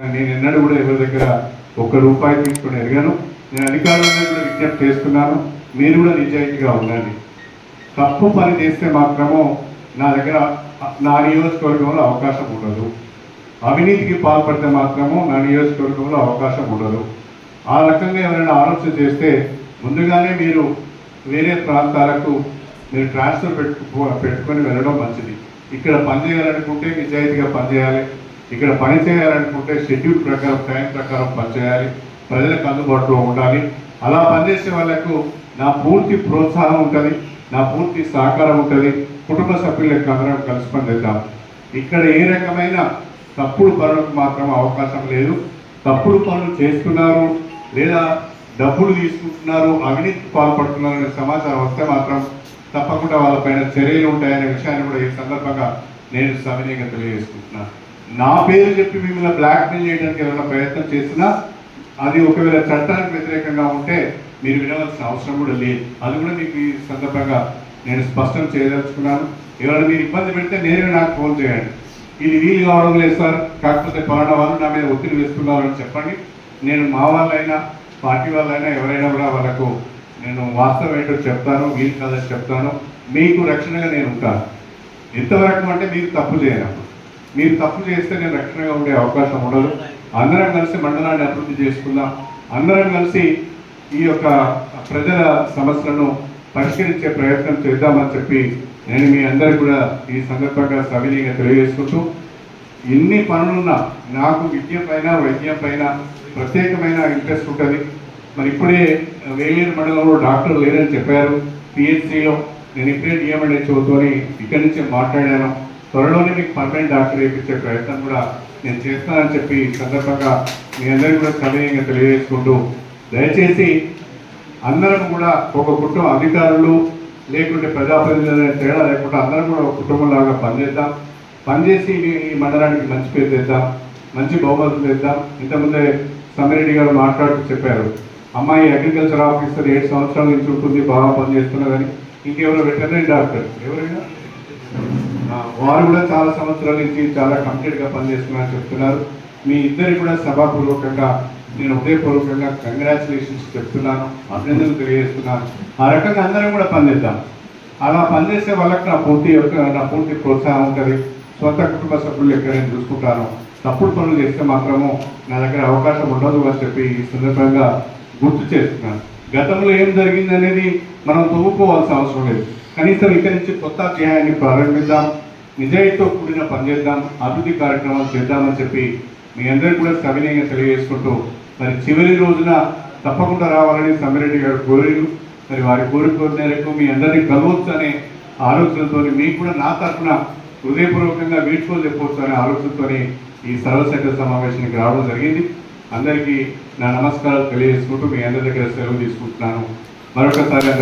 నేను ఎన్నడూ కూడా ఎవరి దగ్గర ఒక్క రూపాయి తీసుకుని ఎరగాను నేను అధికారులను కూడా విజ్ఞప్తి చేస్తున్నాను. మీరు కూడా నిజాయితీగా ఉండండి. తప్పు పని చేస్తే మాత్రము నా దగ్గర నా నియోజకవర్గంలో అవకాశం ఉండదు. అవినీతికి పాల్పడితే మాత్రము నా నియోజకవర్గంలో అవకాశం ఉండదు. ఆ రకంగా ఎవరైనా ఆలోచన చేస్తే ముందుగానే మీరు వేరే ప్రాంతాలకు మీరు ట్రాన్స్ఫర్ పెట్టు పెట్టుకొని వెళ్ళడం మంచిది. ఇక్కడ పని చేయాలనుకుంటే నిజాయితీగా పనిచేయాలి. ఇక్కడ పని చేయాలనుకుంటే షెడ్యూల్ ప్రకారం టైం ప్రకారం పనిచేయాలి ప్రజలకు అందుబాటులో ఉండాలి. అలా పనిచేసే వాళ్ళకు నా పూర్తి ప్రోత్సాహం ఉంటుంది నా పూర్తి సహకారం ఉంటుంది. కుటుంబ సభ్యులకు అందరం కలిసి పనిచేద్దాం ఇక్కడ ఏ రకమైన తప్పుడు పనులకు మాత్రం అవకాశం లేదు. తప్పుడు పనులు చేస్తున్నారు లేదా డబ్బులు తీసుకుంటున్నారు అవినీతికి పాల్పడుతున్నారు అనే సమాచారం వస్తే మాత్రం తప్పకుండా వాళ్ళపైన చర్యలు ఉంటాయనే విషయాన్ని కూడా ఈ సందర్భంగా నేను సవినీయంగా తెలియజేసుకుంటున్నాను. నా పేరు చెప్పి మిమ్మల్ని బ్లాక్మెయిల్ చేయడానికి ఏమైనా ప్రయత్నం చేసినా అది ఒకవేళ చట్టానికి వ్యతిరేకంగా ఉంటే మీరు వినవలసిన అవసరం కూడా లేదు. అది కూడా మీకు ఈ సందర్భంగా నేను స్పష్టం చేయదలుచుకున్నాను. ఎవరైనా మీరు ఇబ్బంది పెడితే నేరుగా నాకు ఫోన్ చేయండి. ఇది వీలు కావడం లేదు సార్. కాకపోతే పలానా వాళ్ళు నా మీద ఒత్తిడి వేస్తున్నారు అని చెప్పండి. నేను మా వాళ్ళైనా పార్టీ వాళ్ళైనా ఎవరైనా కూడా వాళ్ళకు నేను వాస్తవం ఏంటో చెప్తాను వీలు కాదని చెప్తాను. మీకు రక్షణగా నేను ఉంటాను. ఎంతవరకు అంటే మీరు తప్పు చేయనప్పుడు మీరు తప్పు చేస్తే నేను రక్షణగా ఉండే అవకాశం ఉండదు. అందరం కలిసి మండలాన్ని అభివృద్ధి చేసుకుందాం. అందరం కలిసి ఈ యొక్క ప్రజల సమస్యలను పరిష్కరించే ప్రయత్నం చేద్దామని చెప్పి నేను మీ అందరికి కూడా ఈ సందర్భంగా సవినీయంగా తెలియజేసుకుంటూ ఎన్ని పనులున్నా నాకు విద్య పైన వైద్యం పైన ప్రత్యేకమైన ఇంట్రెస్ట్ ఉంటుంది. మరి ఇప్పుడే వేలేరు మండలంలో డాక్టర్ లేరని చెప్పారు. పిహెచ్సిలో నేను ఇప్పుడే డిఎంఎన్హెచ్ఓతో ఇక్కడి నుంచి మాట్లాడాను. త్వరలోనే మీకు పర్మనెంట్ డాక్టర్ వేయించే ప్రయత్నం కూడా నేను చేస్తానని చెప్పి ఈ సందర్భంగా మీ అందరికీ కూడా సమయంగా తెలియజేసుకుంటూ దయచేసి అందరం కూడా ఒక కుటుంబ అధికారులు లేకుంటే ప్రజాప్రతినిధులు తేడా లేకుండా అందరం కూడా ఒక కుటుంబంలాగా పనిచేద్దాం. పనిచేసి ఈ- మండలానికి మంచి పేరు తెద్దాం. మంచి బహుమతులు తెద్దాం. ఇంతకుముందే సమ్మిరెడ్డి గారు మాట్లాడుతూ చెప్పారు అమ్మాయి అగ్రికల్చర్ ఆఫీసర్ ఏడు సంవత్సరాల నుంచి ఉంటుంది బాగా పనిచేస్తున్నదని. ఇంకెవరో వెటర్నరీ డాక్టర్. ఎవరైనా? వారు కూడా చాలా సంవత్సరాల నుంచి చాలా కంప్లీట్గా పనిచేస్తున్నారని చెప్తున్నారు. మీ ఇద్దరికి కూడా సభాపూర్వకంగా నేను హృదయపూర్వకంగా కంగ్రాచులేషన్స్ చెప్తున్నాను అభినందనలు తెలియజేస్తున్నాను. ఆ రకంగా అందరం కూడా పనిచేద్దాం. అలా పనిచేసే వాళ్ళకి నా పూర్తి యొక్క నా పూర్తి ప్రోత్సాహం ఉంటుంది. సొంత కుటుంబ సభ్యులు ఎక్కడ నేను చూసుకుంటాను. తప్పుడు పనులు చేస్తే మాత్రము నా దగ్గర అవకాశం ఉండదు అని చెప్పి ఈ సందర్భంగా గుర్తు చేస్తున్నాను. గతంలో ఏం జరిగిందనేది మనం తవ్వుకోవాల్సిన అవసరం లేదు. కనీసం ఇక్కడి నుంచి కొత్త అధ్యాయాన్ని ప్రారంభిద్దాం. నిజాయితీతో కూడిన పనిచేద్దాం అభివృద్ధి కార్యక్రమాలు చేద్దామని చెప్పి మీ అందరికీ కూడా సవినయంగా తెలియజేసుకుంటూ మరి చివరి రోజున తప్పకుండా రావాలని సమ్మిరెడ్డి గారు కోరిరు. మరి వారి కోరిక మేరకు మీ అందరినీ కలవచ్చు అనే ఆలోచనతో మీకు కూడా నా తరఫున హృదయపూర్వకంగా వీడ్కోలు చెప్పవచ్చు అనే ఆలోచనతో ఈ సర్వసంఘ సమావేశానికి రావడం జరిగింది. అందరికీ నా నమస్కారాలు తెలియజేసుకుంటూ మీ అందరి దగ్గర సెలవు తీసుకుంటున్నాను. మరొకసారి